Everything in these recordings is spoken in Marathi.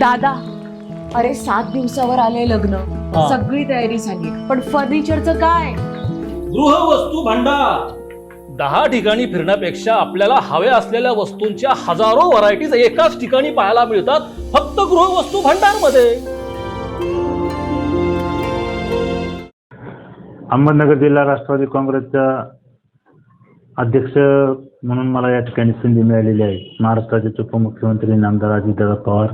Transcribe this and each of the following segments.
दादा अरे सात दिवसावर आले लग्न. हा. सगळी तयारी झाली. पण फर्निचरचं काय? गृहवस्तू भांडार. दहा ठिकाणी फिरण्यापेक्षा आपल्याला हव्या असलेल्या वस्तूंच्या हजारो व्हरायटीज एकाच ठिकाणी पाहायला मिळतात फक्त गृहवस्तू भांडारमध्ये. अहमदनगर जिल्हा राष्ट्रवादी काँग्रेसचा अध्यक्ष म्हणून मला या ठिकाणी संधी मिळालेली आहे. महाराष्ट्राचे उपमुख्यमंत्री नामदार अजितदादा पवार.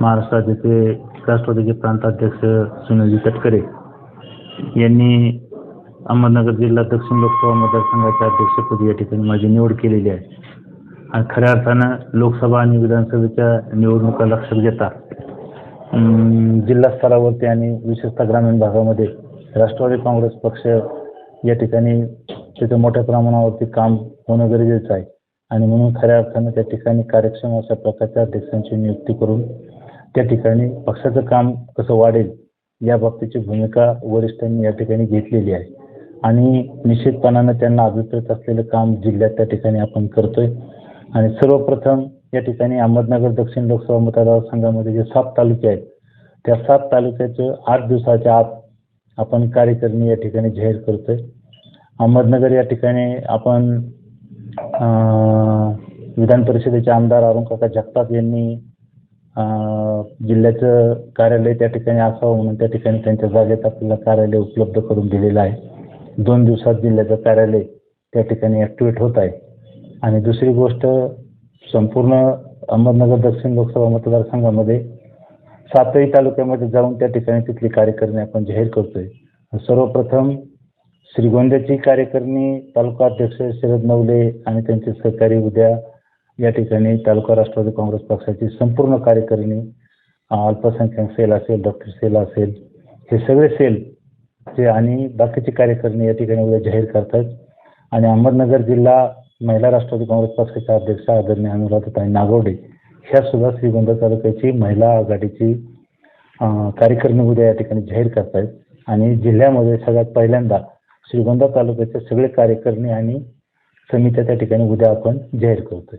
महाराष्ट्र राज्याचे राष्ट्रवादीचे प्रांताध्यक्ष सुनीलजी तटकरे यांनी अहमदनगर जिल्हा दक्षिण लोकसभा मतदारसंघाच्या अध्यक्षपदी या ठिकाणी माझी निवड केलेली आहे. आणि खऱ्या अर्थानं लोकसभा आणि विधानसभेच्या निवडणुका लक्षात घेता जिल्हा स्तरावरती आणि विशेषतः ग्रामीण भागामध्ये राष्ट्रवादी काँग्रेस पक्ष या ठिकाणी तिथं मोठ्या प्रमाणावरती काम होणं गरजेचं आहे. आणि म्हणून खऱ्या अर्थानं त्या ठिकाणी कार्यक्षम अशा प्रकारच्या अध्यक्षांची नियुक्ती करून त्या ठिकाणी पक्षाचं काम कसं वाढेल या बाबतीची भूमिका वरिष्ठांनी या ठिकाणी घेतलेली आहे. आणि निश्चितपणानं त्यांना अभिप्रेत असलेलं काम जिल्ह्यात त्या ठिकाणी आपण करतोय. आणि सर्वप्रथम या ठिकाणी अहमदनगर दक्षिण लोकसभा मतदारसंघामध्ये जे सात तालुके आहेत त्या सात तालुक्याचं आठ दिवसाच्या आत आपण कार्यकारिणी या ठिकाणी जाहीर करतोय. अहमदनगर या ठिकाणी आपण विधान परिषदेचे आमदार अरुण काका जगताप यांनी जिल्ह्याचं कार्यालय त्या ठिकाणी असावं म्हणून त्या ठिकाणी त्यांच्या जागेत आपल्याला कार्यालय उपलब्ध करून दिलेलं आहे. दोन दिवसात जिल्ह्याचं कार्यालय त्या ठिकाणी ॲक्टिवेट होत आहे. आणि दुसरी गोष्ट संपूर्ण अहमदनगर दक्षिण लोकसभा मतदारसंघामध्ये सातही तालुक्यामध्ये जाऊन त्या ठिकाणी तिथली कार्यकारिणी आपण जाहीर करतोय. सर्वप्रथम श्रीगोंद्याची कार्यकारिणी तालुका अध्यक्ष शरद नवले आणि त्यांचे सहकारी उद्या या ठिकाणी तालुका राष्ट्रवादी काँग्रेस पक्षाची संपूर्ण कार्यकारिणी अल्पसंख्याक सेल असेल डॉक्टर सेल असेल हे सगळे सेल जे आणि बाकीची कार्यकारिणी या ठिकाणी उद्या जाहीर करतात. आणि अहमदनगर जिल्हा महिला राष्ट्रवादी काँग्रेस पक्षाच्या अध्यक्ष आदरणीय अनुराधाताई नागवडे ह्या सुद्धा श्रीगोंदा तालुक्याची महिला आघाडीची कार्यकारिणी उद्या या ठिकाणी जाहीर करतायत. आणि जिल्ह्यामध्ये सगळ्यात पहिल्यांदा श्रीगोंदा तालुक्याचे सगळे कार्यकारिणी आणि समित्या त्या ठिकाणी उद्या आपण जाहीर करतोय.